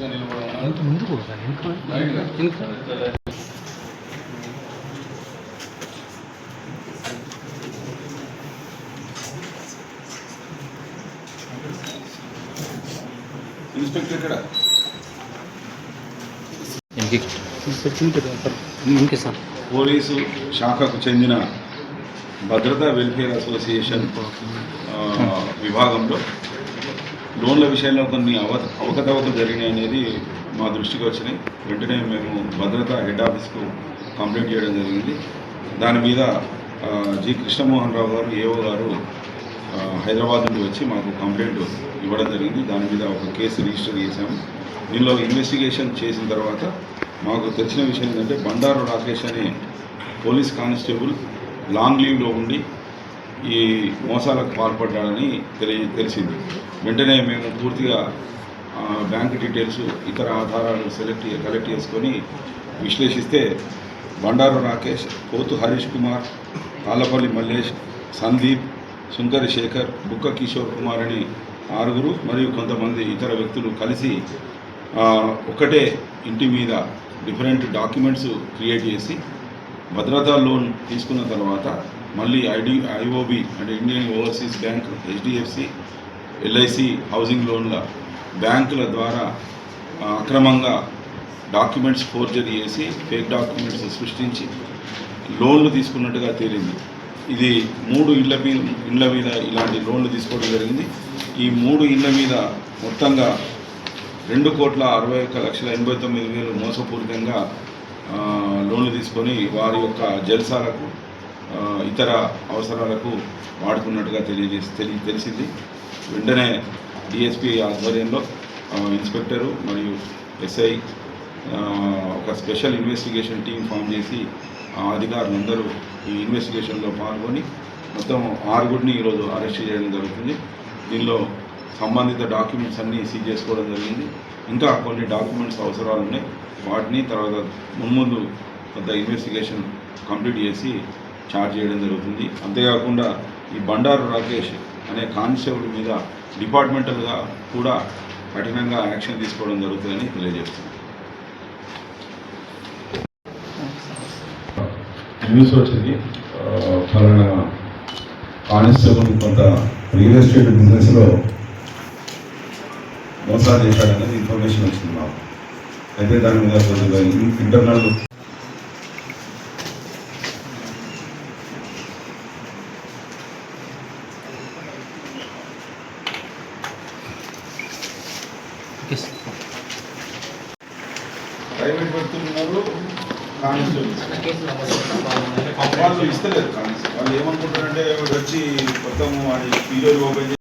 ముందు ఇన్స్పెక్టర్ ఇక్కడ పోలీసు శాఖకు చెందిన భద్రతా వెల్ఫేర్ అసోసియేషన్ విభాగంలో లోన్ల విషయంలో కొన్ని అవ అవకతవకలు జరిగినాయి అనేది మా దృష్టికి వచ్చినాయి. వెంటనే మేము భద్రతా హెడ్ ఆఫీస్కు కంప్లైంట్ చేయడం జరిగింది. దాని మీద జి. కృష్ణమోహన్ రావు గారు ఏఓ గారు హైదరాబాద్ నుండి వచ్చి మాకు కంప్లైంట్ ఇవ్వడం జరిగింది. దాని మీద ఒక కేసు రిజిస్టర్ చేశాము. దీనిలో ఇన్వెస్టిగేషన్ చేసిన తర్వాత మాకు తెలిసిన విషయం ఏంటంటే బండారు రాకేష్ అనే పోలీస్ కానిస్టేబుల్ లాంగ్ లీవ్లో ఉండి ఈ మోసాలకు పాల్పడ్డాడని తెలియ తెలిసింది. వెంటనే మేము పూర్తిగా బ్యాంక్ డీటెయిల్స్ ఇతర ఆధారాలు సెలెక్ట్ కలెక్ట్ చేసుకొని విశ్లేషిస్తే బండారు రాకేష్ పోతు హరీష్ కుమార్ తాళ్ళపల్లి మల్లేష్ సందీప్ సుందరి శేఖర్ బుక్క కిషోర్ కుమార్ అని ఆరుగురు మరియు కొంతమంది ఇతర వ్యక్తులు కలిసి ఒకటే ఇంటి మీద డిఫరెంట్ డాక్యుమెంట్స్ క్రియేట్ చేసి భద్రతా లోన్ తీసుకున్న తర్వాత మళ్ళీ ఐడి ఐఓబి అంటే Indian overseas bank HDFC LIC housing లోన్ల బ్యాంకుల ద్వారా అక్రమంగా డాక్యుమెంట్స్ ఫోర్జరీ చేసి ఫేక్ డాక్యుమెంట్స్ సృష్టించి లోన్లు తీసుకున్నట్టుగా తేలింది. ఇది మూడు ఇళ్ళ మీద ఇళ్ళ మీద ఇలాంటి లోన్లు తీసుకోవడం జరిగింది. ఈ మూడు ఇళ్ళ మీద మొత్తంగా రెండు కోట్ల అరవై ఒక్క లక్షల ఎనభై తొమ్మిది వేలు మోసపూరితంగా లోన్లు తీసుకొని వారి యొక్క జల్సాలకు ఇతర అవసరాలకు వాడుకున్నట్టుగా తెలియజేసి తెలి తెలిసింది. వెంటనే డిఎస్పీ ఆధ్వర్యంలో ఇన్స్పెక్టరు మరియు ఎస్ఐ ఒక స్పెషల్ ఇన్వెస్టిగేషన్ టీం ఫామ్ చేసి ఆ అధికారులందరూ ఈ ఇన్వెస్టిగేషన్లో పాల్గొని మొత్తం ఆరుగురిని ఈరోజు అరెస్ట్ చేయడం జరుగుతుంది. దీనిలో సంబంధిత డాక్యుమెంట్స్ అన్నీ సీజ్ చేసుకోవడం జరిగింది. ఇంకా కొన్ని డాక్యుమెంట్స్ అవసరాలు ఉన్నాయి. వాటిని తర్వాత మున్ముందు కొంత ఇన్వెస్టిగేషన్ కంప్లీట్ చేసి చార్జ్ చేయడం జరుగుతుంది. అంతేకాకుండా ఈ బండారు రాకేష్ అనే కానిస్టేబుల్ మీద డిపార్ట్మెంటల్గా కూడా కఠినంగా యాక్షన్ తీసుకోవడం జరుగుతుందని తెలియజేస్తుంది న్యూస్ వచ్చింది. ఫలానా కానిస్టేబుల్ కొంత రియల్ ఎస్టేట్ బిజినెస్లో మోసాలు చేశాడనేది ఇన్ఫర్మేషన్ వచ్చింది మాకు. అయితే దాని మీద కొద్దిగా ఇంటర్నల్ ప్రైవేట్ వాళ్ళు ఇస్తలేరు కానిస్టేబుల్. వాళ్ళు ఏమనుకుంటారంటే వచ్చి మొత్తం వాడి పీరియడ్ ఓపెన్